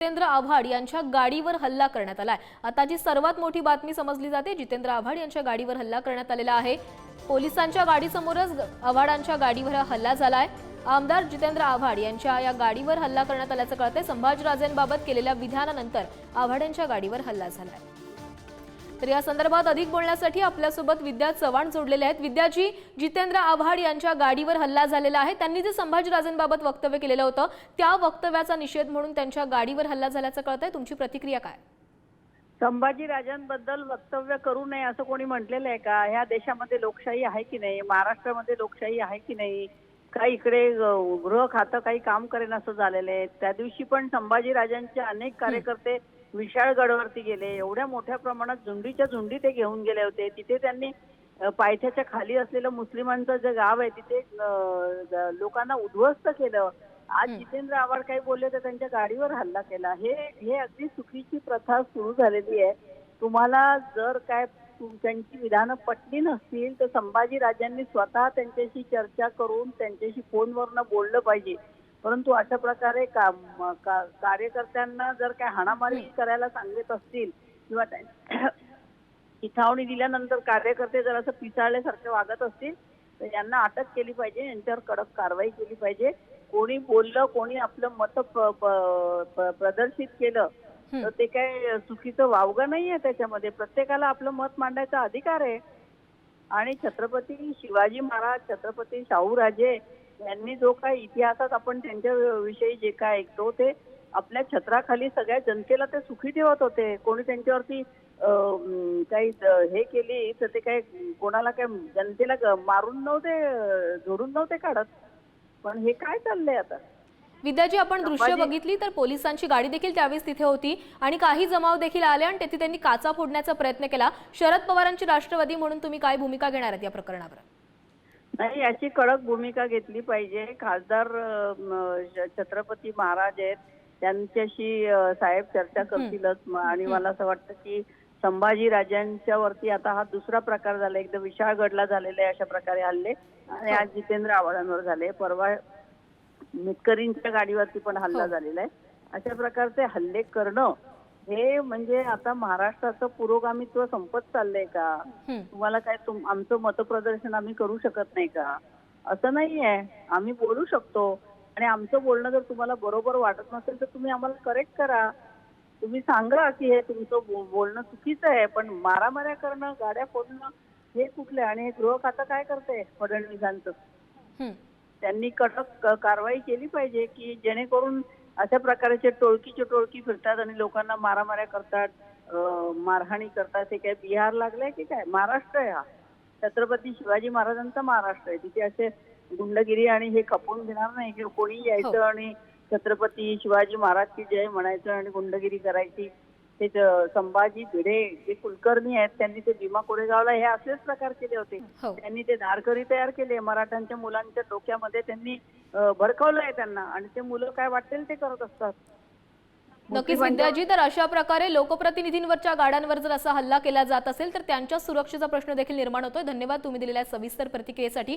जितेंद्र आव्हाड यांच्या गाडीवर हल्ला करण्यात आलाय. आताची सर्वात मोठी बातमी समजली जाते जितेंद्र आव्हाड यांच्या गाडीवर हल्ला करण्यात आलेला आहे. पोलिसांच्या गाडीसमोरच आव्हाडांच्या गाडीवर हा हल्ला झालाय. आमदार जितेंद्र आव्हाड यांच्या या गाडीवर हल्ला करण्यात आल्याचं कळतंय. संभाजीराजेंबाबत केलेल्या विधानानंतर आव्हाड यांच्या गाडीवर हल्ला झालाय. तर या संदर्भात अधिक बोलण्यासाठी आपल्यासोबत विद्या चव्हाण जोडलेले आहेत. विद्याजी जितेंद्र आव्हाड यांच्या गाडीवर हल्ला झालेला आहे. त्यांनी जे संभाजीराजेंबाबत वक्तव्य केलेलं होतं त्या वक्तव्याचा निषेध म्हणून त्यांच्या गाडीवर हल्ला झाल्याचं कळतंय. तुमची प्रतिक्रिया काय? संभाजी राजांबद्दल वक्तव्य करू नये असं कोणी म्हटलेलं आहे का? ह्या देशामध्ये लोकशाही आहे की नाही? महाराष्ट्रामध्ये लोकशाही आहे की नाही? का इकडे गृह खातं काही काम करेन असं झालेलं आहे? त्या दिवशी पण संभाजी राजांचे अनेक कार्यकर्ते विशाळगडवरती गेले. एवढ्या मोठ्या प्रमाणात झुंडीच्या झुंडी ते घेऊन गेले होते. तिथे त्यांनी पायथ्याच्या खाली असलेलं मुस्लिमांचं जे गाव आहे तिथे लोकांना उद्ध्वस्त केलं. आज जितेंद्र आव्हाड काही बोलले तर त्यांच्या गाडीवर हल्ला केला. हे हे अगदी चुकीची प्रथा सुरू झालेली आहे. तुम्हाला जर काय त्यांची विधानं पटली नसतील तर संभाजी राजांनी स्वतः त्यांच्याशी चर्चा करून त्यांच्याशी फोनवरनं बोललं पाहिजे. परंतु अशा प्रकारे का- कार्यकर्त्यांना जर काय हाणामारी करायला सांगत असतील किंवा चिथावणी दिल्यानंतर कार्यकर्ते जर असं पिसाळल्यासारखे वागत असतील तर यांना अटक केली पाहिजे यांच्यावर कडक कारवाई केली पाहिजे. कोणी बोललं कोणी आपलं मत प्रदर्शित केलं तर ते काय चुकीचं वावगं नाहीये त्याच्यामध्ये. प्रत्येकाला आपलं मत मांडायचा अधिकार आहे. आणि छत्रपती शिवाजी महाराज छत्रपती शाहूराजे यांनी जो काय इतिहासात आपण त्यांच्या विषयी जे काय ऐकतो ते आपल्या छत्राखाली सगळ्या जनतेला ते सुखी ठेवत होते. कोणी त्यांच्यावरती काही हे केली तर ते काय कोणाला काय जनतेला मारून नव्हते झोडून नव्हते काढत. पण हे काय चाललंय आता? विद्याजी आपण दृश्य बघितली तर पोलिसांची गाडी देखील त्यावेळेस तिथे होती आणि काही जमाव देखील आले आणि तेथे त्यांनी काचा फोडण्याचा प्रयत्न केला. शरद पवारांची राष्ट्रवादी म्हणून तुम्ही काय भूमिका घेणार आहात या प्रकरणावर? नाही याची कडक भूमिका घेतली पाहिजे. खासदार अं, छत्रपती महाराज आहेत. त्यांच्याशी अं, साहेब चर्चा करतीलच. म- आणि मला असं वाटतं की संभाजी राजांच्या वरती आता हा दुसरा प्रकार झाला. एकदम विशाळगडला झालेले अशा प्रकारे हल्ले. आणि आज जितेंद्र आव्हाडांवर झाले. परवा मितकरींच्या गाडीवरती पण हल्ला झालेला आहे. अशा प्रकारचे हल्ले करणं हे म्हणजे आता महाराष्ट्राचं पुरोगामित्व संपत चाललंय का. तुम्हाला काय आमचं मतप्रदर्शन आम्ही करू शकत नाही का? असं नाहीये. आम्ही बोलू शकतो. आणि आमचं बोलणं जर तुम्हाला बरोबर वाटत नसेल तर तुम्ही आम्हाला करेक्ट करा. तुम्ही सांगा की हे तुमचं बोलणं चुकीचं आहे पण मारामाऱ्या करणं गाड्या फोडणं हे कुठले? आणि हे गृह खातं काय करते फडणवीसांचं. त्यांनी कडक कारवाई केली पाहिजे की जेणेकरून अशा प्रकारचे टोळकीचे टोळकी फिरतात आणि लोकांना मारामाऱ्या करतात मारहाणी करतात हे काय बिहार लागलंय की काय? महाराष्ट्र आहे हा. छत्रपती शिवाजी महाराजांचा महाराष्ट्र आहे. तिथे असे गुंडगिरी आणि हे खपवून घेणार नाही. की कोणी यायचं आणि छत्रपती शिवाजी महाराज की जय म्हणायचं आणि गुंडगिरी करायची. ते संभाजी भिडे जे कुलकर्णी आहेत त्यांनी ते भीमा कोरेगावला हे असेच प्रकार केले होते. हो. त्यांनी ते धारकरी तयार केले मराठ्यांच्या मुलांच्या डोक्यामध्ये त्यांनी अं, भडकवलंय त्यांना. आणि ते मुलं काय वाटेल ते करत असतात. नक्कीच विद्याजी तर अशा प्रकारे लोकप्रतिनिधींवरच्या गाड्यांवर जर असा हल्ला केला जात असेल तर त्यांच्या सुरक्षेचा प्रश्न देखील निर्माण होतोय. धन्यवाद तुम्ही दिलेल्या सविस्तर प्रतिक्रियेसाठी.